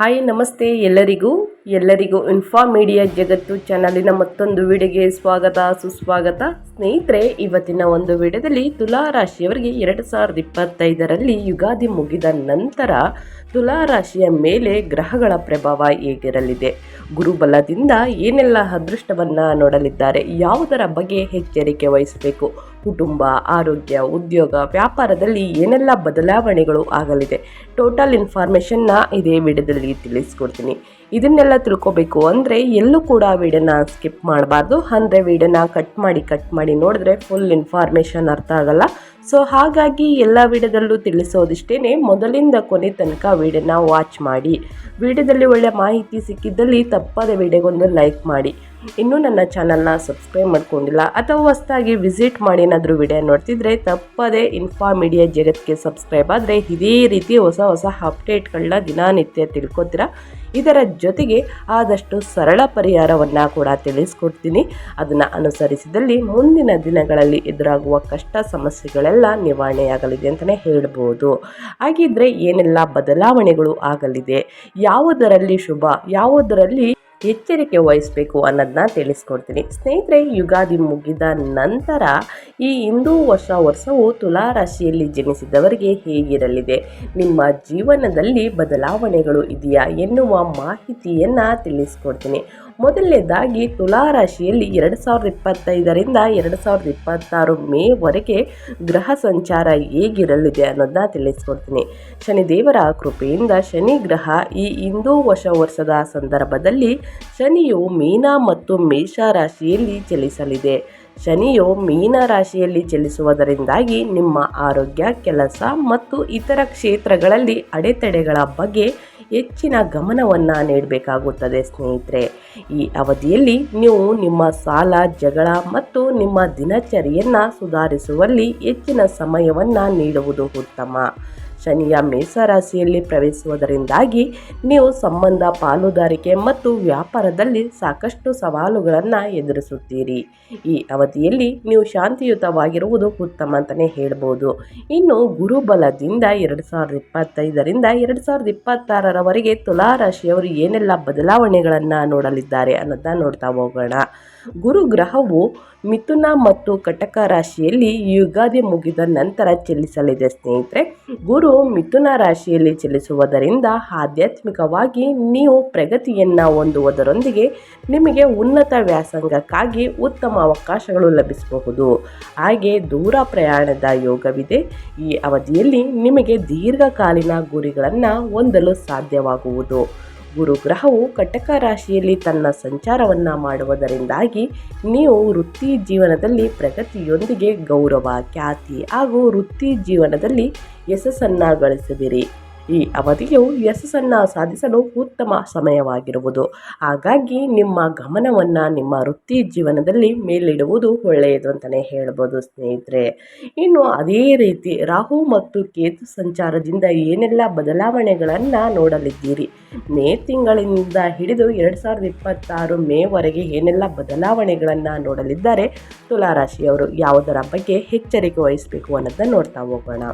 Hi, ನಮಸ್ತೆ ಎಲ್ಲರಿಗೂ. ಎಲ್ಲರಿಗೂ ಇನ್ಫಾ ಮೀಡಿಯಾ ಜಗತ್ತು ಚಾನಲಿನ ಮತ್ತೊಂದು ವಿಡಿಯೋಗೆ ಸ್ವಾಗತ, ಸುಸ್ವಾಗತ. ಸ್ನೇಹಿತರೆ, ಇವತ್ತಿನ ಒಂದು ವಿಡಿಯೋದಲ್ಲಿ ತುಲಾ ರಾಶಿಯವರಿಗೆ ಎರಡು ಸಾವಿರದ ಇಪ್ಪತ್ತೈದರಲ್ಲಿ ಯುಗಾದಿ ಮುಗಿದ ನಂತರ ತುಲಾ ರಾಶಿಯ ಮೇಲೆ ಗ್ರಹಗಳ ಪ್ರಭಾವ ಹೇಗಿರಲಿದೆ? ಗುರುಬಲದಿಂದ ಏನೆಲ್ಲ ಅದೃಷ್ಟವನ್ನು ನೋಡಲಿದ್ದಾರೆ? ಯಾವುದರ ಬಗ್ಗೆ ಎಚ್ಚರಿಕೆ ವಹಿಸಬೇಕು? ಕುಟುಂಬ, ಆರೋಗ್ಯ, ಉದ್ಯೋಗ, ವ್ಯಾಪಾರದಲ್ಲಿ ಏನೆಲ್ಲ ಬದಲಾವಣೆಗಳು ಆಗಲಿದೆ? ಟೋಟಲ್ ಇನ್ಫಾರ್ಮೇಷನ್ನ ಇದೇ ವಿಡಿಯೋದಲ್ಲಿ ತಿಳಿಸ್ಕೊಡ್ತೀನಿ. ಇದನ್ನೆಲ್ಲ ತಿಳ್ಕೊಬೇಕು ಅಂದರೆ ಎಲ್ಲೂ ಕೂಡ ವಿಡಿಯೋನ ಸ್ಕಿಪ್ ಮಾಡಬಾರ್ದು. ಅಂದರೆ ವಿಡಿಯೋನ ಕಟ್ ಮಾಡಿ ಕಟ್ ಮಾಡಿ ನೋಡಿದ್ರೆ ಫುಲ್ ಇನ್ಫಾರ್ಮೇಷನ್ ಅರ್ಥ ಆಗಲ್ಲ. ಸೊ ಹಾಗಾಗಿ ಎಲ್ಲ ವಿಡಿಯೋದಲ್ಲೂ ತಿಳಿಸೋದಿಷ್ಟೇ ಮೊದಲಿಂದ ಕೊನೆ ತನಕ ವಿಡಿಯೋನ ವಾಚ್ ಮಾಡಿ. ವಿಡಿಯೋದಲ್ಲಿ ಒಳ್ಳೆ ಮಾಹಿತಿ ಸಿಕ್ಕಿದ್ದಲ್ಲಿ ತಪ್ಪದ ವಿಡಿಯೋಗೊಂದು ಲೈಕ್ ಮಾಡಿ. ಇನ್ನೂ ನನ್ನ ಚಾನಲ್ನ ಸಬ್ಸ್ಕ್ರೈಬ್ ಮಾಡ್ಕೊಂಡಿಲ್ಲ, ಅಥವಾ ಹೊಸದಾಗಿ ವಿಸಿಟ್ ಮಾಡಿ ಏನಾದರೂ ವಿಡಿಯೋ ನೋಡ್ತಿದ್ರೆ ತಪ್ಪದೆ ಇನ್ಫಾ ಮೀಡಿಯಾ ಜಗತ್ತಿಗೆ ಸಬ್ಸ್ಕ್ರೈಬ್ ಆದರೆ ಇದೇ ರೀತಿ ಹೊಸ ಹೊಸ ಅಪ್ಡೇಟ್ಗಳನ್ನ ದಿನನಿತ್ಯ ತಿಳ್ಕೊತೀರಾ? ಇದರ ಜೊತೆಗೆ ಆದಷ್ಟು ಸರಳ ಪರಿಹಾರವನ್ನು ಕೂಡ ತಿಳಿಸ್ಕೊಡ್ತೀನಿ. ಅದನ್ನು ಅನುಸರಿಸಿದಲ್ಲಿ ಮುಂದಿನ ದಿನಗಳಲ್ಲಿ ಎದುರಾಗುವ ಕಷ್ಟ ಸಮಸ್ಯೆಗಳೆಲ್ಲ ನಿವಾರಣೆಯಾಗಲಿದೆ ಅಂತಲೇ ಹೇಳ್ಬೋದು. ಹಾಗಿದ್ರೆ ಏನೆಲ್ಲ ಬದಲಾವಣೆಗಳು ಆಗಲಿದೆ? ಯಾವುದರಲ್ಲಿ ಶುಭ? ಯಾವುದರಲ್ಲಿ ಎಚ್ಚರಿಕೆ ವಹಿಸಬೇಕು ಅನ್ನೋದನ್ನ ತಿಳಿಸ್ಕೊಡ್ತೀನಿ. ಸ್ನೇಹಿತರೆ, ಯುಗಾದಿ ಮುಗಿದ ನಂತರ ಈ ಹಿಂದೂ ವರ್ಷ ವರ್ಷವು ತುಲಾ ರಾಶಿಯಲ್ಲಿ ಜನಿಸಿದವರಿಗೆ ಹೇಗಿರಲಿದೆ? ನಿಮ್ಮ ಜೀವನದಲ್ಲಿ ಬದಲಾವಣೆಗಳು ಇದೆಯಾ ಎನ್ನುವ ಮಾಹಿತಿಯನ್ನು ತಿಳಿಸ್ಕೊಡ್ತೀನಿ. ಮೊದಲನೇದಾಗಿ ತುಲಾ ರಾಶಿಯಲ್ಲಿ ಎರಡು ಸಾವಿರದ ಇಪ್ಪತ್ತೈದರಿಂದ ಎರಡು ಸಾವಿರದ ಇಪ್ಪತ್ತಾರು ಮೇವರೆಗೆ ಗ್ರಹ ಸಂಚಾರ ಹೇಗಿರಲಿದೆ ಅನ್ನೋದನ್ನ ತಿಳಿಸ್ಕೊಡ್ತೀನಿ. ಶನಿದೇವರ ಕೃಪೆಯಿಂದ ಶನಿ ಗ್ರಹ ಈ ಹಿಂದೂ ವರ್ಷ ವರ್ಷದ ಸಂದರ್ಭದಲ್ಲಿ ಶನಿಯು ಮೀನ ಮತ್ತು ಮೇಷ ರಾಶಿಯಲ್ಲಿ ಚಲಿಸಲಿದೆ. ಶನಿಯು ಮೀನ ರಾಶಿಯಲ್ಲಿ ಚಲಿಸುವುದರಿಂದಾಗಿ ನಿಮ್ಮ ಆರೋಗ್ಯ, ಕೆಲಸ ಮತ್ತು ಇತರ ಕ್ಷೇತ್ರಗಳಲ್ಲಿ ಅಡೆತಡೆಗಳ ಬಗ್ಗೆ ಹೆಚ್ಚಿನ ಗಮನವನ್ನು ನೀಡಬೇಕಾಗುತ್ತದೆ, ಸ್ನೇಹಿತರೆ. ಈ ಅವಧಿಯಲ್ಲಿ ನೀವು ನಿಮ್ಮ ಸಾಲ, ಜಗಳ ಮತ್ತು ನಿಮ್ಮ ದಿನಚರಿಯನ್ನು ಸುಧಾರಿಸುವಲ್ಲಿ ಹೆಚ್ಚಿನ ಸಮಯವನ್ನು ನೀಡುವುದು ಉತ್ತಮ. ಶನಿಯ ಮೇಷರಾಶಿಯಲ್ಲಿ ಪ್ರವೇಶಿಸುವುದರಿಂದಾಗಿ ನೀವು ಸಂಬಂಧ, ಪಾಲುದಾರಿಕೆ ಮತ್ತು ವ್ಯಾಪಾರದಲ್ಲಿ ಸಾಕಷ್ಟು ಸವಾಲುಗಳನ್ನು ಎದುರಿಸುತ್ತೀರಿ. ಈ ಅವಧಿಯಲ್ಲಿ ನೀವು ಶಾಂತಿಯುತವಾಗಿರುವುದು ಉತ್ತಮ ಅಂತಲೇ ಹೇಳ್ಬೋದು. ಇನ್ನು ಗುರುಬಲದಿಂದ ಎರಡು ಸಾವಿರದ ಇಪ್ಪತ್ತೈದರಿಂದ ಎರಡು ಸಾವಿರದ ಇಪ್ಪತ್ತಾರರವರೆಗೆ ತುಲಾ ರಾಶಿಯವರು ಏನೆಲ್ಲ ಬದಲಾವಣೆಗಳನ್ನು ನೋಡಲಿದ್ದಾರೆ ಅನ್ನೋದನ್ನ ನೋಡ್ತಾ ಹೋಗೋಣ. ಗುರು ಗ್ರಹವು ಮಿಥುನ ಮತ್ತು ಕಟಕ ರಾಶಿಯಲ್ಲಿ ಯುಗಾದಿ ಮುಗಿದ ನಂತರ ಚಲಿಸಲಿದೆ ಸ್ನೇಹಿತರೆ. ಗುರು ಮಿಥುನ ರಾಶಿಯಲ್ಲಿ ಚಲಿಸುವುದರಿಂದ ಆಧ್ಯಾತ್ಮಿಕವಾಗಿ ನೀವು ಪ್ರಗತಿಯನ್ನು ಹೊಂದುವುದರೊಂದಿಗೆ ನಿಮಗೆ ಉನ್ನತ ವ್ಯಾಸಂಗಕ್ಕಾಗಿ ಉತ್ತಮ ಅವಕಾಶಗಳು ಲಭಿಸಬಹುದು. ಹಾಗೆ ದೂರ ಪ್ರಯಾಣದ ಯೋಗವಿದೆ. ಈ ಅವಧಿಯಲ್ಲಿ ನಿಮಗೆ ದೀರ್ಘಕಾಲೀನ ಗುರಿಗಳನ್ನು ಹೊಂದಲು ಸಾಧ್ಯವಾಗುವುದು. ಗುರುಗ್ರಹವು ಕಟಕ ರಾಶಿಯಲ್ಲಿ ತನ್ನ ಸಂಚಾರವನ್ನು ಮಾಡುವುದರಿಂದಾಗಿ ನೀವು ವೃತ್ತಿ ಜೀವನದಲ್ಲಿ ಪ್ರಗತಿಯೊಂದಿಗೆ ಗೌರವ, ಖ್ಯಾತಿ ಹಾಗೂ ವೃತ್ತಿ ಜೀವನದಲ್ಲಿ ಯಶಸ್ಸನ್ನು ಗಳಿಸುವಿರಿ ಈ ಅವಧಿಯು ಯಶಸ್ಸನ್ನು ಸಾಧಿಸಲು ಉತ್ತಮ ಸಮಯವಾಗಿರುವುದು. ಹಾಗಾಗಿ ನಿಮ್ಮ ಗಮನವನ್ನು ನಿಮ್ಮ ವೃತ್ತಿ ಜೀವನದಲ್ಲಿ ಮೇಲಿಡುವುದು ಒಳ್ಳೆಯದು ಅಂತಲೇ ಹೇಳ್ಬೋದು ಸ್ನೇಹಿತರೆ. ಇನ್ನು ಅದೇ ರೀತಿ ರಾಹು ಮತ್ತು ಕೇತು ಸಂಚಾರದಿಂದ ಏನೆಲ್ಲ ಬದಲಾವಣೆಗಳನ್ನು ನೋಡಲಿದ್ದೀರಿ? ಮೇ ತಿಂಗಳಿಂದ ಹಿಡಿದು ಎರಡು ಸಾವಿರದ ಇಪ್ಪತ್ತಾರು ಮೇವರೆಗೆ ಏನೆಲ್ಲ ಬದಲಾವಣೆಗಳನ್ನು ನೋಡಲಿದ್ದಾರೆ? ತುಲಾರಾಶಿಯವರು ಯಾವುದರ ಬಗ್ಗೆ ಎಚ್ಚರಿಕೆ ವಹಿಸಬೇಕು ಅನ್ನೋದನ್ನ ನೋಡ್ತಾ ಹೋಗೋಣ.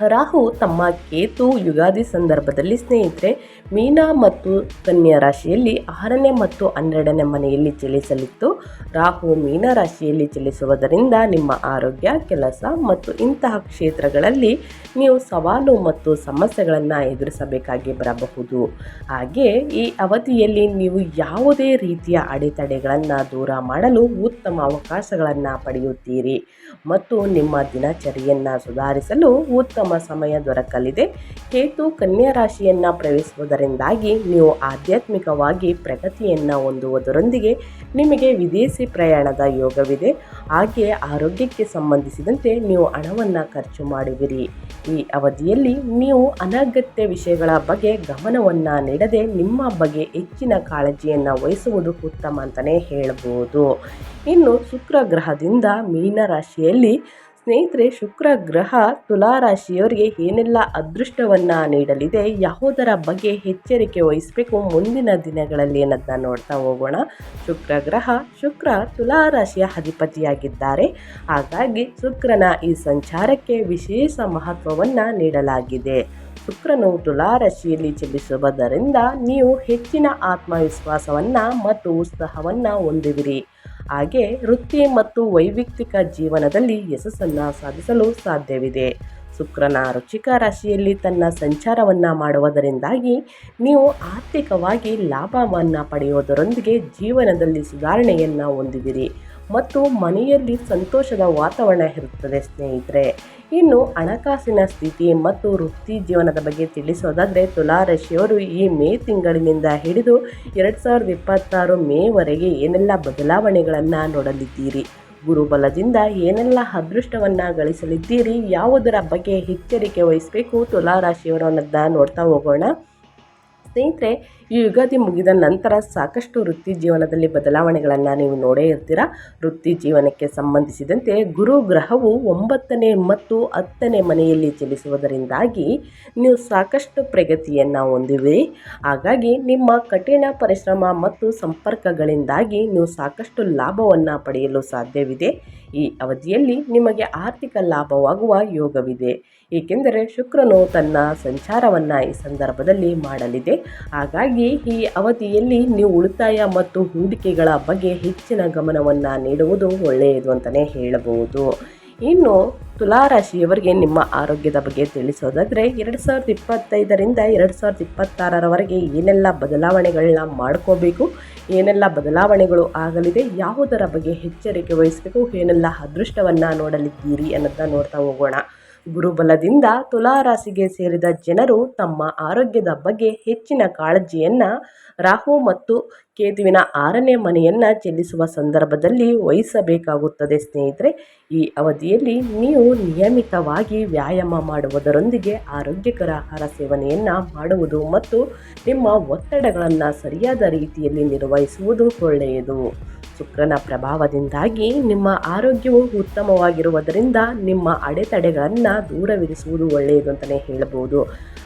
ರಾಹು ತಮ್ಮ ಕೇತು ಯುಗಾದಿ ಸಂದರ್ಭದಲ್ಲಿ ಸ್ನೇಹಿತರೆ, ಮೀನ ಮತ್ತು ಕನ್ಯಾ ರಾಶಿಯಲ್ಲಿ ಆರನೇ ಮತ್ತು ಹನ್ನೆರಡನೇ ಮನೆಯಲ್ಲಿ ಚಲಿಸಲಿತ್ತು. ರಾಹು ಮೀನ ರಾಶಿಯಲ್ಲಿ ಚಲಿಸುವುದರಿಂದ ನಿಮ್ಮ ಆರೋಗ್ಯ, ಕೆಲಸ ಮತ್ತು ಇಂತಹ ಕ್ಷೇತ್ರಗಳಲ್ಲಿ ನೀವು ಸವಾಲು ಮತ್ತು ಸಮಸ್ಯೆಗಳನ್ನು ಎದುರಿಸಬೇಕಾಗಿ ಬರಬಹುದು. ಹಾಗೆ ಈ ಅವಧಿಯಲ್ಲಿ ನೀವು ಯಾವುದೇ ರೀತಿಯ ಅಡೆತಡೆಗಳನ್ನು ದೂರ ಮಾಡಲು ಉತ್ತಮ ಅವಕಾಶಗಳನ್ನು ಪಡೆಯುತ್ತೀರಿ ಮತ್ತು ನಿಮ್ಮ ದಿನಚರಿಯನ್ನು ಸುಧಾರಿಸಲು ಉತ್ತಮ ಸಮಯ ದೊರಕಲಿದೆ. ಕೇತು ಕನ್ಯಾ ರಾಶಿಯನ್ನು ಪ್ರವೇಶಿಸುವುದರಿಂದಾಗಿ ನೀವು ಆಧ್ಯಾತ್ಮಿಕವಾಗಿ ಪ್ರಗತಿಯನ್ನು ಹೊಂದುವುದರೊಂದಿಗೆ ನಿಮಗೆ ವಿದೇಶಿ ಪ್ರಯಾಣದ ಯೋಗವಿದೆ. ಹಾಗೆ ಆರೋಗ್ಯಕ್ಕೆ ಸಂಬಂಧಿಸಿದಂತೆ ನೀವು ಹಣವನ್ನು ಖರ್ಚು ಮಾಡುವಿರಿ ಈ ಅವಧಿಯಲ್ಲಿ ನೀವು ಅನಗತ್ಯ ವಿಷಯಗಳ ಬಗ್ಗೆ ಗಮನವನ್ನು ನೀಡದೆ ನಿಮ್ಮ ಬಗ್ಗೆ ಹೆಚ್ಚಿನ ಕಾಳಜಿಯನ್ನು ವಹಿಸುವುದು ಉತ್ತಮ ಅಂತಲೇ ಹೇಳಬಹುದು ಇನ್ನು ಶುಕ್ರ ಗ್ರಹದಿಂದ ಮೀನ ರಾಶಿಯಲ್ಲಿ ಸ್ನೇಹಿತರೆ, ಶುಕ್ರ ಗ್ರಹ ತುಲಾ ರಾಶಿಯವರಿಗೆ ಏನೆಲ್ಲ ಅದೃಷ್ಟವನ್ನು ನೀಡಲಿದೆ ಯಾವುದರ ಬಗ್ಗೆ ಎಚ್ಚರಿಕೆ ವಹಿಸಬೇಕು, ಮುಂದಿನ ದಿನಗಳಲ್ಲಿ ಅನ್ನೋದನ್ನ ನೋಡ್ತಾ ಹೋಗೋಣ. ಶುಕ್ರ ಗ್ರಹ, ಶುಕ್ರ ತುಲಾ ರಾಶಿಯ ಅಧಿಪತಿಯಾಗಿದ್ದಾರೆ. ಹಾಗಾಗಿ ಶುಕ್ರನ ಈ ಸಂಚಾರಕ್ಕೆ ವಿಶೇಷ ಮಹತ್ವವನ್ನು ನೀಡಲಾಗಿದೆ. ಶುಕ್ರನು ತುಲಾರಾಶಿಯಲ್ಲಿ ಚಲಿಸುವುದರಿಂದ ನೀವು ಹೆಚ್ಚಿನ ಆತ್ಮವಿಶ್ವಾಸವನ್ನು ಮತ್ತು ಉತ್ಸಾಹವನ್ನು ಹೊಂದುವಿರಿ ಹಾಗೆ ವೃತ್ತಿ ಮತ್ತು ವೈಯಕ್ತಿಕ ಜೀವನದಲ್ಲಿ ಯಶಸ್ಸನ್ನು ಸಾಧಿಸಲು ಸಾಧ್ಯವಿದೆ. ಶುಕ್ರನ ರುಚಿಕ ರಾಶಿಯಲ್ಲಿ ತನ್ನ ಸಂಚಾರವನ್ನು ಮಾಡುವುದರಿಂದಾಗಿ ನೀವು ಆರ್ಥಿಕವಾಗಿ ಲಾಭವನ್ನು ಪಡೆಯುವುದರೊಂದಿಗೆ ಜೀವನದಲ್ಲಿ ಸುಧಾರಣೆಯನ್ನು ಹೊಂದುವಿರಿ ಮತ್ತು ಮನೆಯಲ್ಲಿ ಸಂತೋಷದ ವಾತಾವರಣ ಇರುತ್ತದೆ ಸ್ನೇಹಿತರೆ. ಇನ್ನು ಹಣಕಾಸಿನ ಸ್ಥಿತಿ ಮತ್ತು ವೃತ್ತಿ ಜೀವನದ ಬಗ್ಗೆ ತಿಳಿಸೋದಾದರೆ ತುಲಾರಶಿಯವರು ಈ ಮೇ ತಿಂಗಳಿನಿಂದ ಹಿಡಿದು ಎರಡು ಸಾವಿರದ ಇಪ್ಪತ್ತಾರು ಮೇವರೆಗೆ ಏನೆಲ್ಲ ಬದಲಾವಣೆಗಳನ್ನು ನೋಡಲಿದ್ದೀರಿ? ಗುರುಬಲದಿಂದ ಏನೆಲ್ಲ ಅದೃಷ್ಟವನ್ನು ಗಳಿಸಲಿದ್ದೀರಿ? ಯಾವುದರ ಬಗ್ಗೆ ಎಚ್ಚರಿಕೆ ವಹಿಸಬೇಕು ತುಲಾರಾಶಿಯವರನ್ನ ನೋಡ್ತಾ ಹೋಗೋಣ. ಸ್ನೇಹಿತರೆ, ಈ ಯುಗಾದಿ ಮುಗಿದ ನಂತರ ಸಾಕಷ್ಟು ವೃತ್ತಿ ಜೀವನದಲ್ಲಿ ಬದಲಾವಣೆಗಳನ್ನು ನೀವು ನೋಡೇ ಇರ್ತೀರ. ವೃತ್ತಿ ಜೀವನಕ್ಕೆ ಸಂಬಂಧಿಸಿದಂತೆ ಗುರು ಗ್ರಹವು ಒಂಬತ್ತನೇ ಮತ್ತು ಹತ್ತನೇ ಮನೆಯಲ್ಲಿ ಚಲಿಸುವುದರಿಂದಾಗಿ ನೀವು ಸಾಕಷ್ಟು ಪ್ರಗತಿಯನ್ನು ಹೊಂದಿವೆ ಹಾಗಾಗಿ ನಿಮ್ಮ ಕಠಿಣ ಪರಿಶ್ರಮ ಮತ್ತು ಸಂಪರ್ಕಗಳಿಂದಾಗಿ ನೀವು ಸಾಕಷ್ಟು ಲಾಭವನ್ನು ಪಡೆಯಲು ಸಾಧ್ಯವಿದೆ. ಈ ಅವಧಿಯಲ್ಲಿ ನಿಮಗೆ ಆರ್ಥಿಕ ಲಾಭವಾಗುವ ಯೋಗವಿದೆ. ಏಕೆಂದರೆ ಶುಕ್ರನು ತನ್ನ ಸಂಚಾರವನ್ನು ಈ ಸಂದರ್ಭದಲ್ಲಿ ಮಾಡಲಿದೆ. ಹಾಗಾಗಿ ಈ ಅವಧಿಯಲ್ಲಿ ನೀವು ಉಳಿತಾಯ ಮತ್ತು ಹೂಡಿಕೆಗಳ ಬಗ್ಗೆ ಹೆಚ್ಚಿನ ಗಮನವನ್ನು ನೀಡುವುದು ಒಳ್ಳೆಯದು ಅಂತಲೇ ಹೇಳಬಹುದು. ಇನ್ನು ತುಲಾರಾಶಿಯವರಿಗೆ ನಿಮ್ಮ ಆರೋಗ್ಯದ ಬಗ್ಗೆ ತಿಳಿಸೋದಾದರೆ ಎರಡು ಸಾವಿರದ ಇಪ್ಪತ್ತೈದರಿಂದ ಎರಡು ಸಾವಿರದ ಇಪ್ಪತ್ತಾರರವರೆಗೆ ಏನೆಲ್ಲ ಬದಲಾವಣೆಗಳನ್ನ ಮಾಡ್ಕೋಬೇಕು, ಏನೆಲ್ಲ ಬದಲಾವಣೆಗಳು ಆಗಲಿದೆ, ಯಾವುದರ ಬಗ್ಗೆ ಎಚ್ಚರಿಕೆ ವಹಿಸಬೇಕು, ಏನೆಲ್ಲ ಅದೃಷ್ಟವನ್ನು ನೋಡಲಿದ್ದೀರಿ ಅನ್ನೋದನ್ನ ನೋಡ್ತಾ ಹೋಗೋಣ. ಗುರುಬಲದಿಂದ ತುಲಾರಾಸಿಗೆ ಸೇರಿದ ಜನರು ತಮ್ಮ ಆರೋಗ್ಯದ ಬಗ್ಗೆ ಹೆಚ್ಚಿನ ಕಾಳಜಿಯನ್ನು ರಾಹು ಮತ್ತು ಕೇತುವಿನ ಆರನೇ ಮನೆಯನ್ನು ಚೆಲ್ಲಿಸುವ ಸಂದರ್ಭದಲ್ಲಿ ವಹಿಸಬೇಕಾಗುತ್ತದೆ. ಸ್ನೇಹಿತರೆ, ಈ ಅವಧಿಯಲ್ಲಿ ನೀವು ನಿಯಮಿತವಾಗಿ ವ್ಯಾಯಾಮ ಮಾಡುವುದರೊಂದಿಗೆ ಆರೋಗ್ಯಕರ ಆಹಾರ ಸೇವನೆಯನ್ನು ಮಾಡುವುದು ಮತ್ತು ನಿಮ್ಮ ಒತ್ತಡಗಳನ್ನು ಸರಿಯಾದ ರೀತಿಯಲ್ಲಿ ನಿರ್ವಹಿಸುವುದು ಒಳ್ಳೆಯದು. ಶುಕ್ರನ ಪ್ರಭಾವದಿಂದಾಗಿ ನಿಮ್ಮ ಆರೋಗ್ಯವು ಉತ್ತಮವಾಗಿರುವುದರಿಂದ ನಿಮ್ಮ ಅಡೆತಡೆಗಳನ್ನು ದೂರವಿರಿಸುವುದು ಒಳ್ಳೆಯದು ಅಂತಲೇ ಹೇಳಬಹುದು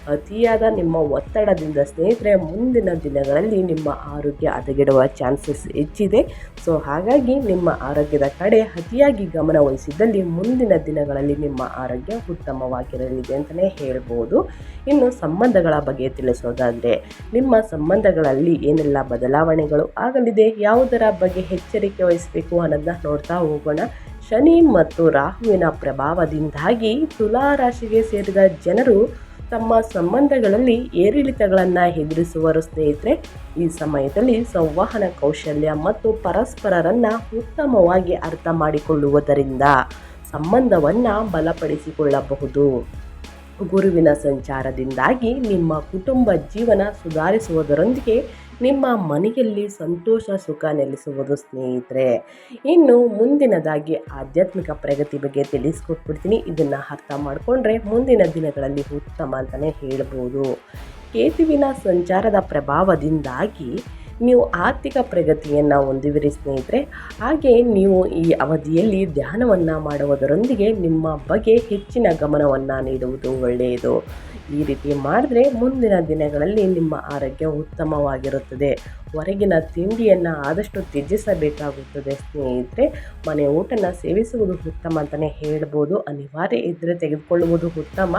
ಅತಿಯಾದ ನಿಮ್ಮ ಒತ್ತಡದಿಂದ ಸ್ನೇಹಿತರೆ, ಮುಂದಿನ ದಿನಗಳಲ್ಲಿ ನಿಮ್ಮ ಆರೋಗ್ಯ ಹದಗೆಡುವ ಚಾನ್ಸಸ್ ಹೆಚ್ಚಿದೆ. ಸೊ, ಹಾಗಾಗಿ ನಿಮ್ಮ ಆರೋಗ್ಯದ ಕಡೆ ಅತಿಯಾಗಿ ಗಮನವಹಿಸಿದ್ದಲ್ಲಿ ಮುಂದಿನ ದಿನಗಳಲ್ಲಿ ನಿಮ್ಮ ಆರೋಗ್ಯ ಉತ್ತಮವಾಗಿರಲಿದೆ ಅಂತಲೇ ಹೇಳ್ಬೋದು. ಇನ್ನು ಸಂಬಂಧಗಳ ಬಗ್ಗೆ ತಿಳಿಸೋದಾದರೆ, ನಿಮ್ಮ ಸಂಬಂಧಗಳಲ್ಲಿ ಏನೆಲ್ಲ ಬದಲಾವಣೆಗಳು ಆಗಲಿದೆ, ಯಾವುದರ ಬಗ್ಗೆ ಎಚ್ಚರಿಕೆ ವಹಿಸಬೇಕು ಅನ್ನೋದನ್ನ ನೋಡ್ತಾ ಹೋಗೋಣ. ಶನಿ ಮತ್ತು ರಾಹುವಿನ ಪ್ರಭಾವದಿಂದಾಗಿ ತುಲಾ ರಾಶಿಗೆ ಸೇರಿದ ಜನರು ತಮ್ಮ ಸಂಬಂಧಗಳಲ್ಲಿ ಏರಿಳಿತಗಳನ್ನು ಎದುರಿಸುವರು ಸ್ನೇಹಿತರೆ, ಈ ಸಮಯದಲ್ಲಿ ಸಂವಹನ ಕೌಶಲ್ಯ ಮತ್ತು ಪರಸ್ಪರರನ್ನು ಉತ್ತಮವಾಗಿ ಅರ್ಥ ಮಾಡಿಕೊಳ್ಳುವುದರಿಂದ ಸಂಬಂಧವನ್ನು ಬಲಪಡಿಸಿಕೊಳ್ಳಬಹುದು. ಗುರುವಿನ ಸಂಚಾರದಿಂದಾಗಿ ನಿಮ್ಮ ಕುಟುಂಬ ಜೀವನ ಸುಧಾರಿಸುವುದರೊಂದಿಗೆ ನಿಮ್ಮ ಮನೆಯಲ್ಲಿ ಸಂತೋಷ, ಸುಖ ನೆಲೆಸುವುದು ಸ್ನೇಹಿತರೆ. ಇನ್ನು ಮುಂದಿನದಾಗಿ ಆಧ್ಯಾತ್ಮಿಕ ಪ್ರಗತಿ ಬಗ್ಗೆ ತಿಳಿಸ್ಕೊಟ್ಬಿಡ್ತೀನಿ. ಇದನ್ನು ಅರ್ಥ ಮಾಡಿಕೊಂಡ್ರೆ ಮುಂದಿನ ದಿನಗಳಲ್ಲಿ ಉತ್ತಮ ಅಂತಲೇ ಹೇಳ್ಬೋದು. ಕೇತುವಿನ ಸಂಚಾರದ ಪ್ರಭಾವದಿಂದಾಗಿ ನೀವು ಆರ್ಥಿಕ ಪ್ರಗತಿಯನ್ನು ಹೊಂದುವಿರಿ ಸ್ನೇಹಿತರೆ. ಹಾಗೆ ನೀವು ಈ ಅವಧಿಯಲ್ಲಿ ಧ್ಯಾನವನ್ನು ಮಾಡುವುದರೊಂದಿಗೆ ನಿಮ್ಮ ಬಗ್ಗೆ ಹೆಚ್ಚಿನ ಗಮನವನ್ನು ನೀಡುವುದು ಒಳ್ಳೆಯದು. ಈ ರೀತಿ ಮಾಡಿದ್ರೆ ಮುಂದಿನ ದಿನಗಳಲ್ಲಿ ನಿಮ್ಮ ಆರೋಗ್ಯ ಉತ್ತಮವಾಗಿರುತ್ತದೆ. ಹೊರಗಿನ ತಿಂಡಿಯನ್ನು ಆದಷ್ಟು ತ್ಯಜಿಸಬೇಕಾಗುತ್ತದೆ. ಸ್ನೇಹಿತರೆ, ಮನೆ ಊಟನ ಸೇವಿಸುವುದು ಉತ್ತಮ ಅಂತಲೇ ಹೇಳ್ಬೋದು. ಅನಿವಾರ್ಯ ಇದ್ದರೆ ತೆಗೆದುಕೊಳ್ಳುವುದು ಉತ್ತಮ.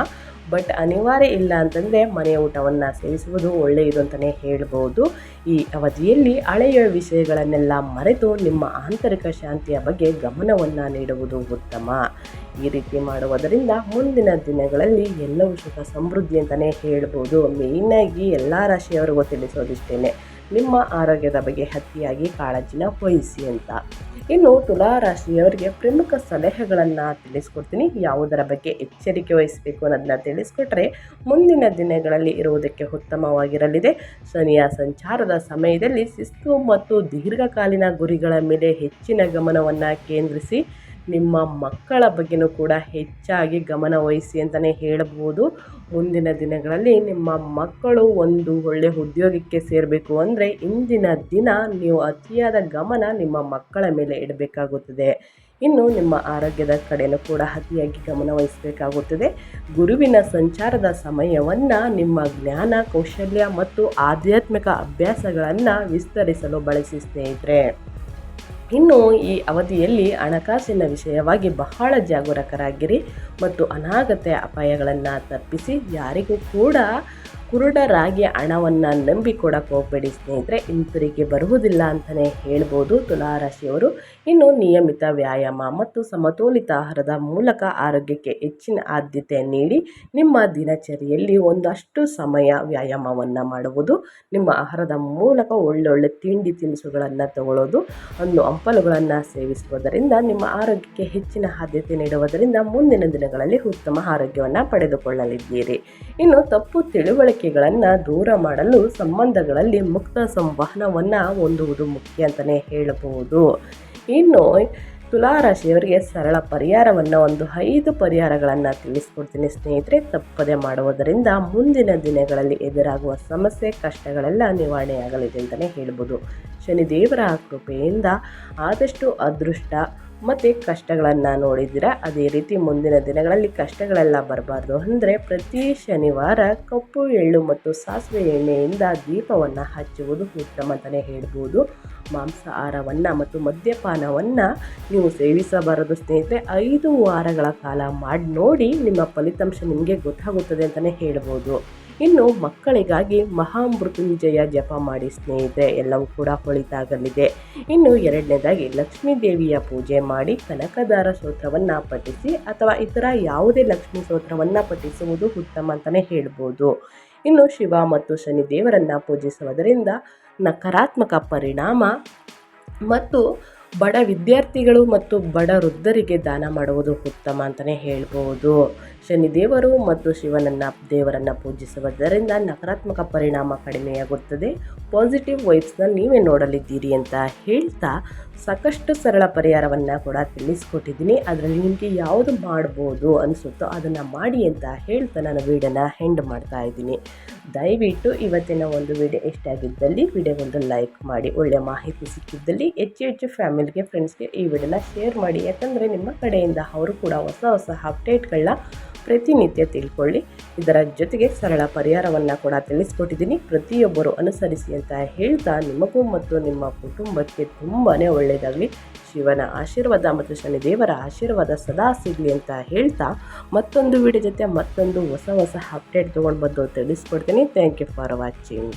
ಬಟ್ ಅನಿವಾರ್ಯ ಇಲ್ಲ ಅಂತಂದರೆ ಮನೆಯ ಊಟವನ್ನು ಸೇವಿಸುವುದು ಒಳ್ಳೆಯದು ಅಂತಲೇ ಹೇಳ್ಬೋದು. ಈ ಅವಧಿಯಲ್ಲಿ ಹಳೆಯ ವಿಷಯಗಳನ್ನೆಲ್ಲ ಮರೆತು ನಿಮ್ಮ ಆಂತರಿಕ ಶಾಂತಿಯ ಬಗ್ಗೆ ಗಮನವನ್ನು ನೀಡುವುದು ಉತ್ತಮ. ಈ ರೀತಿ ಮಾಡುವುದರಿಂದ ಮುಂದಿನ ದಿನಗಳಲ್ಲಿ ಎಲ್ಲವೂ ಸುಖ ಸಮೃದ್ಧಿ ಅಂತಲೇ ಹೇಳ್ಬೋದು. ಮೇಯ್ನಾಗಿ ಎಲ್ಲ ರಾಶಿಯವರಿಗೂ ತಿಳಿಸೋದಿಷ್ಟೇ ನಿಮ್ಮ ಆರೋಗ್ಯದ ಬಗ್ಗೆ ಅತಿಯಾಗಿ ಕಾಳಜಿನ ವಹಿಸಿ ಅಂತ. ಇನ್ನು ತುಲಾ ರಾಶಿಯವರಿಗೆ ಪ್ರಮುಖ ಸಲಹೆಗಳನ್ನು ತಿಳಿಸ್ಕೊಡ್ತೀನಿ. ಯಾವುದರ ಬಗ್ಗೆ ಎಚ್ಚರಿಕೆ ವಹಿಸಬೇಕು ಅನ್ನೋದನ್ನ ತಿಳಿಸ್ಕೊಟ್ರೆ ಮುಂದಿನ ದಿನಗಳಲ್ಲಿ ಇರುವುದಕ್ಕೆ ಉತ್ತಮವಾಗಿರಲಿದೆ. ಶನಿಯ ಸಂಚಾರದ ಸಮಯದಲ್ಲಿ ಶಿಸ್ತು ಮತ್ತು ದೀರ್ಘಕಾಲೀನ ಗುರಿಗಳ ಮೇಲೆ ಹೆಚ್ಚಿನ ಗಮನವನ್ನು ಕೇಂದ್ರಿಸಿ ನಿಮ್ಮ ಮಕ್ಕಳ ಬಗ್ಗೆಯೂ ಕೂಡ ಹೆಚ್ಚಾಗಿ ಗಮನವಹಿಸಿ ಅಂತಲೇ ಹೇಳ್ಬೋದು. ಮುಂದಿನ ದಿನಗಳಲ್ಲಿ ನಿಮ್ಮ ಮಕ್ಕಳು ಒಂದು ಒಳ್ಳೆಯ ಉದ್ಯೋಗಕ್ಕೆ ಸೇರಬೇಕು ಅಂದರೆ ಇಂದಿನ ದಿನ ನೀವು ಅತಿಯಾದ ಗಮನ ನಿಮ್ಮ ಮಕ್ಕಳ ಮೇಲೆ ಇಡಬೇಕಾಗುತ್ತದೆ. ಇನ್ನು ನಿಮ್ಮ ಆರೋಗ್ಯದ ಕಡೆಯೂ ಕೂಡ ಅತಿಯಾಗಿ ಗಮನವಹಿಸಬೇಕಾಗುತ್ತದೆ ಗುರುವಿನ ಸಂಚಾರದ ಸಮಯವನ್ನು ನಿಮ್ಮ ಜ್ಞಾನ, ಕೌಶಲ್ಯ ಮತ್ತು ಆಧ್ಯಾತ್ಮಿಕ ಅಭ್ಯಾಸಗಳನ್ನು ವಿಸ್ತರಿಸಲು ಬಳಸಿ ಸ್ನೇಹಿತರೆ. ಇನ್ನು ಈ ಅವಧಿಯಲ್ಲಿ ಹಣಕಾಸಿನ ವಿಷಯವಾಗಿ ಬಹಳ ಜಾಗರೂಕರಾಗಿರಿ ಮತ್ತು ಅನಾಗತ್ಯ ಅಪಾಯಗಳನ್ನು ತಪ್ಪಿಸಿ ಯಾರಿಗೂ ಕೂಡ ಕುರುಡರಾಗಿ ಹಣವನ್ನು ನಂಬಿ ಕೊಡಕ್ಕೆ ಸ್ನೇಹಿತರೆ, ಹಿಂತಿರುಗಿ ಬರುವುದಿಲ್ಲ ಅಂತಲೇ ಹೇಳ್ಬೋದು ತುಲಾರಾಶಿಯವರು. ಇನ್ನು ನಿಯಮಿತ ವ್ಯಾಯಾಮ ಮತ್ತು ಸಮತೋಲಿತ ಆಹಾರದ ಮೂಲಕ ಆರೋಗ್ಯಕ್ಕೆ ಹೆಚ್ಚಿನ ಆದ್ಯತೆ ನೀಡಿ ನಿಮ್ಮ ದಿನಚರಿಯಲ್ಲಿ ಒಂದಷ್ಟು ಸಮಯ ವ್ಯಾಯಾಮವನ್ನು ಮಾಡುವುದು, ನಿಮ್ಮ ಆಹಾರದ ಮೂಲಕ ಒಳ್ಳೊಳ್ಳೆ ತಿಂಡಿ ತಿನಿಸುಗಳನ್ನು ತಗೊಳ್ಳೋದು ಒಂದು ಹಂಪಲುಗಳನ್ನು ಸೇವಿಸುವುದರಿಂದ ನಿಮ್ಮ ಆರೋಗ್ಯಕ್ಕೆ ಹೆಚ್ಚಿನ ಆದ್ಯತೆ ನೀಡುವುದರಿಂದ ಮುಂದಿನ ದಿನಗಳಲ್ಲಿ ಉತ್ತಮ ಆರೋಗ್ಯವನ್ನು ಪಡೆದುಕೊಳ್ಳಲಿದ್ದೀರಿ. ಇನ್ನು ತಪ್ಪು ತಿಳುವಳಿಕೆಗಳನ್ನು ದೂರ ಮಾಡಲು ಸಂಬಂಧಗಳಲ್ಲಿ ಮುಕ್ತ ಸಂವಹನವನ್ನು ಹೊಂದುವುದು ಮುಖ್ಯ ಅಂತಲೇ ಹೇಳಬಹುದು. ಇನ್ನು ತುಲಾರಾಶಿಯವರಿಗೆ ಸರಳ ಪರಿಹಾರವನ್ನು ಒಂದು ಐದು ಪರಿಹಾರಗಳನ್ನು ತಿಳಿಸ್ಕೊಡ್ತೀನಿ ಸ್ನೇಹಿತರೆ. ತಪ್ಪದೆ ಮಾಡುವುದರಿಂದ ಮುಂದಿನ ದಿನಗಳಲ್ಲಿ ಎದುರಾಗುವ ಸಮಸ್ಯೆ, ಕಷ್ಟಗಳೆಲ್ಲ ನಿವಾರಣೆಯಾಗಲಿದೆ ಅಂತಲೇ ಹೇಳ್ಬೋದು. ಶನಿದೇವರ ಕೃಪೆಯಿಂದ ಆದಷ್ಟು ಅದೃಷ್ಟ ಮತ್ತು ಕಷ್ಟಗಳನ್ನು ನೋಡಿದ್ದೀರಾ, ಅದೇ ರೀತಿ ಮುಂದಿನ ದಿನಗಳಲ್ಲಿ ಕಷ್ಟಗಳೆಲ್ಲ ಬರಬಾರ್ದು. ಅಂದರೆ ಪ್ರತಿ ಶನಿವಾರ ಕಪ್ಪು ಎಳ್ಳು ಮತ್ತು ಸಾಸಿವೆ ಎಣ್ಣೆಯಿಂದ ದೀಪವನ್ನು ಹಚ್ಚುವುದು ಉತ್ತಮ ಅಂತಲೇ ಹೇಳ್ಬೋದು. ಮಾಂಸಾಹಾರವನ್ನು ಮತ್ತು ಮದ್ಯಪಾನವನ್ನು ನೀವು ಸೇವಿಸಬಾರದು ಸ್ನೇಹಿತರೆ. ಐದು ವಾರಗಳ ಕಾಲ ಮಾಡಿ ನೋಡಿ ನಿಮ್ಮ ಫಲಿತಾಂಶ ನಿಮಗೆ ಗೊತ್ತಾಗುತ್ತದೆ ಅಂತಲೇ ಹೇಳ್ಬೋದು. ಇನ್ನು ಮಕ್ಕಳಿಗಾಗಿ ಮಹಾಮೃತ್ಯುಂಜಯ ಜಪ ಮಾಡಿ ಸ್ನೇಹಿತರೆ, ಎಲ್ಲವೂ ಕೂಡ ಒಳಿತಾಗಲಿದೆ ಇನ್ನು ಎರಡನೇದಾಗಿ ಲಕ್ಷ್ಮೀ ದೇವಿಯ ಪೂಜೆ ಮಾಡಿ ಕನಕದಾರ ಸ್ತೋತ್ರವನ್ನು ಪಠಿಸಿ ಅಥವಾ ಇತರ ಯಾವುದೇ ಲಕ್ಷ್ಮೀ ಸ್ತೋತ್ರವನ್ನು ಪಠಿಸುವುದು ಉತ್ತಮ ಅಂತಲೇ ಹೇಳ್ಬೋದು. ಇನ್ನು ಶಿವ ಮತ್ತು ಶನಿ ದೇವರನ್ನು ಪೂಜಿಸುವುದರಿಂದ ನಕಾರಾತ್ಮಕ ಪರಿಣಾಮ ಮತ್ತು ಬಡ ವಿದ್ಯಾರ್ಥಿಗಳು ಮತ್ತು ಬಡ ವೃದ್ಧರಿಗೆ ದಾನ ಮಾಡುವುದು ಉತ್ತಮ ಅಂತಲೇ ಹೇಳ್ಬೋದು. ಶನಿದೇವರು ಮತ್ತು ಶಿವನನ್ನು ದೇವರನ್ನು ಪೂಜಿಸುವುದರಿಂದ ನಕಾರಾತ್ಮಕ ಪರಿಣಾಮ ಕಡಿಮೆಯಾಗುತ್ತದೆ. ಪಾಸಿಟಿವ್ ವೈಬ್ಸ್ನ ನೀವೇ ನೋಡಲಿದ್ದೀರಿ ಅಂತ ಹೇಳ್ತಾ ಸಾಕಷ್ಟು ಸರಳ ಪರಿಹಾರವನ್ನು ಕೂಡ ತಿಳಿಸ್ಕೊಟ್ಟಿದ್ದೀನಿ. ಅದರಲ್ಲಿ ನಿಮಗೆ ಯಾವುದು ಮಾಡ್ಬೋದು ಅನಿಸುತ್ತೋ ಅದನ್ನು ಮಾಡಿ ಅಂತ ಹೇಳ್ತಾ ನಾನು ವೀಡಿಯೋನ ಹೆಂಡ್ ಮಾಡ್ತಾ ಇದ್ದೀನಿ. ದಯವಿಟ್ಟು ಇವತ್ತಿನ ಒಂದು ವಿಡಿಯೋ ಇಷ್ಟ ಆಗಿದ್ದಲ್ಲಿ ಒಂದು ಲೈಕ್ ಮಾಡಿ ಒಳ್ಳೆಯ ಮಾಹಿತಿ ಸಿಕ್ಕಿದ್ದಲ್ಲಿ ಹೆಚ್ಚು ಹೆಚ್ಚು ಫ್ಯಾಮಿಲಿಗೆ ಫ್ರೆಂಡ್ಸ್ಗೆ ಈ ವಿಡಿಯೋನ ಶೇರ್ ಮಾಡಿ. ಯಾಕಂದರೆ ನಿಮ್ಮ ಕಡೆಯಿಂದ ಅವರು ಕೂಡ ಹೊಸ ಹೊಸ ಅಪ್ಡೇಟ್ಗಳನ್ನ ಪ್ರತಿನಿತ್ಯ ತಿಳ್ಕೊಳ್ಳಿ. ಇದರ ಜೊತೆಗೆ ಸರಳ ಪರಿಹಾರವನ್ನು ಕೂಡ ತಿಳಿಸ್ಕೊಟ್ಟಿದ್ದೀನಿ. ಪ್ರತಿಯೊಬ್ಬರು ಅನುಸರಿಸಿ ಅಂತ ಹೇಳ್ತಾ ನಿಮಗೂ ಮತ್ತು ನಿಮ್ಮ ಕುಟುಂಬಕ್ಕೆ ತುಂಬಾ ಒಳ್ಳೆಯದಾಗಲಿ ಶಿವನ ಆಶೀರ್ವಾದ ಮತ್ತು ಶನಿದೇವರ ಆಶೀರ್ವಾದ ಸದಾ ಸಿಗಲಿ ಅಂತ ಹೇಳ್ತಾ ಮತ್ತೊಂದು ವಿಡಿಯೋ ಜೊತೆ ಮತ್ತೊಂದು ಹೊಸ ಹೊಸ ಅಪ್ಡೇಟ್ ತೊಗೊಂಡು ಬಂದು ತಿಳಿಸ್ಕೊಡ್ತೀನಿ. Thank you for watching